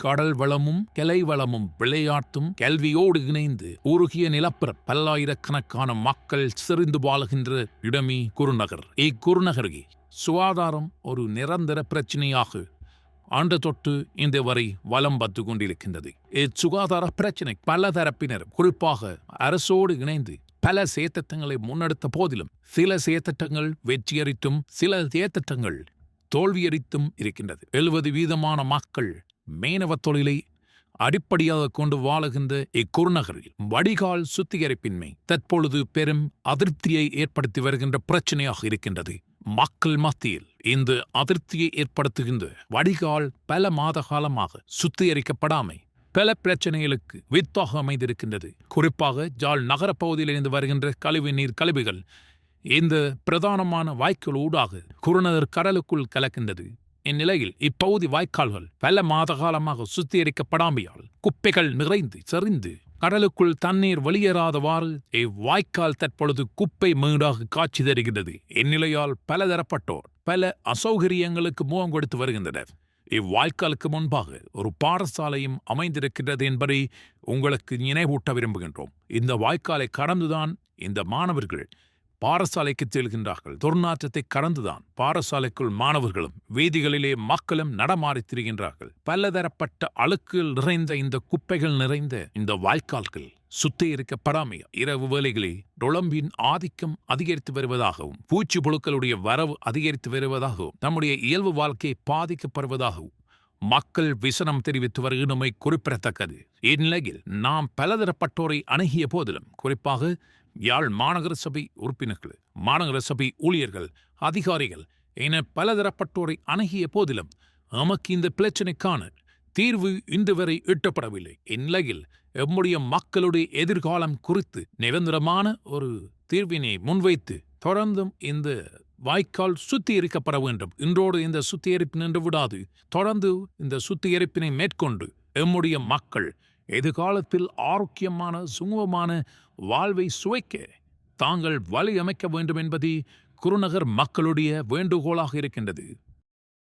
கடல் வளமும் கிளை வளமும் விளையாட்டும் கல்வியோடு இணைந்து உருகிய நிலப்பர பல்லாயிரக்கணக்கான மக்கள் செறிந்து வாழுகின்ற இடமே குருநகர் இக்குருநகரில் சுகாதாரம் ஒரு நிரந்தர பிரச்சினையாக ஆண்டு தொட்டு இந்த வரை வலம் பத்து கொண்டிருக்கின்றது. இச்சுகாதார பிரச்சினை பல தரப்பினர் குறிப்பாக அரசோடு இணைந்து பல செயற்திட்டங்களை முன்னெடுத்த போதிலும் சில செயற்திட்டங்கள் வெற்றியறித்தும் சில செயற்திட்டங்கள் தோல்வியறித்தும் இருக்கின்றது. எழுபது வீதமான மக்கள் மீனவத் தொழிலை அடிப்படையாக கொண்டு வாழுகின்ற இக்குறுநகரில் வடிகால் சுத்திகரிப்பின்மை தற்பொழுது பெரும் அதிருப்தியை ஏற்படுத்தி வருகின்ற பிரச்சனையாக இருக்கின்றது. மக்கள் மத்தியில் இந்த அதிருப்தியை ஏற்படுத்துகின்ற வடிகால் பல மாத காலமாக சுத்திகரிக்கப்படாமை பல பிரச்சனைகளுக்கு வித்தாக அமைந்திருக்கின்றது. குறிப்பாக ஜாழ் நகரப் பகுதியிலிருந்து வருகின்ற கழிவு நீர் கழிவுகள் இந்த பிரதானமான வாய்க்குள் ஊடாக குருநகர் கடலுக்குள் கலக்கின்றது. இந்நிலையில் இப்பகுதி வாய்க்கால்கள் பல மாத காலமாக சுத்திகரிக்கப்படாமையால் குப்பைகள் நிறைந்து செறிந்து கடலுக்குள் தண்ணீர் வெளியேறாதவாறு இவ்வாய்க்கால் தற்பொழுது குப்பை மேடாக காட்சி தருகிறது. இந்நிலையால் பலதரப்பட்டோர் பல அசௌகரியங்களுக்கு முகம் கொடுத்து வருகின்றனர். இவ்வாய்க்காலுக்கு முன்பாக ஒரு பாடசாலையும் அமைந்திருக்கின்றது என்பதை உங்களுக்கு நினைவூட்ட விரும்புகின்றோம். இந்த வாய்க்காலை கடந்துதான் இந்த மாணவர்கள் பாடசாலைக்கு செல்கின்றார்கள். துர்நாற்றத்தை கடந்துதான் பாடசாலைக்குள் மாணவர்களும் வீதிகளிலே மக்களும் நடமாறித் திரிகின்றார்கள். பலதரப்பட்ட அழுக்குகள் நிறைந்த இந்த குப்பைகள் நிறைந்த இந்த வாய்க்கால்கள் சுத்திகரிக்கப்படாமைய? இரவு வேலைகளில் டொலம்பின் ஆதிக்கம் அதிகரித்து வருவதாகவும் பூச்சி புழுக்களுடைய வரவு அதிகரித்து வருவதாகவும் நம்முடைய இயல்பு வாழ்க்கை பாதிக்கப்படுவதாகவும் மக்கள் விசனம் தெரிவித்து வருகின்றமை குறிப்பிடத்தக்கது. இந்நிலையில் நாம் பலதரப்பட்டோரை அணுகிய போதிலும் குறிப்பாக யாழ் மாநகர சபை உறுப்பினர்கள் மாநகர சபை ஊழியர்கள் அதிகாரிகள் என பலதரப்பட்டோரை அணுகிய போதிலும் நமக்கு இந்த பிரச்சினைக்கான தீர்வு இன்று வரை எட்டப்படவில்லை. இந்நிலையில் எம்முடைய மக்களுடைய எதிர்காலம் குறித்து நிரந்தரமான ஒரு தீர்வினை முன்வைத்து தொடர்ந்தும் இந்த வாய்க்கால் சுத்திகரிக்கப்பட வேண்டும். இன்றோடு இந்த சுத்திகரிப்பு நின்று விடாது. தொடர்ந்து இந்த சுத்திகரிப்பினை மேற்கொண்டு எம்முடைய மக்கள் எதிர்காலத்தில் ஆரோக்கியமான சுமூகமான வாழ்வை சுவைக்க தாங்கள் வழி அமைக்க வேண்டும் என்பதே குருநகர் மக்களுடைய வேண்டுகோளாக இருக்கின்றது.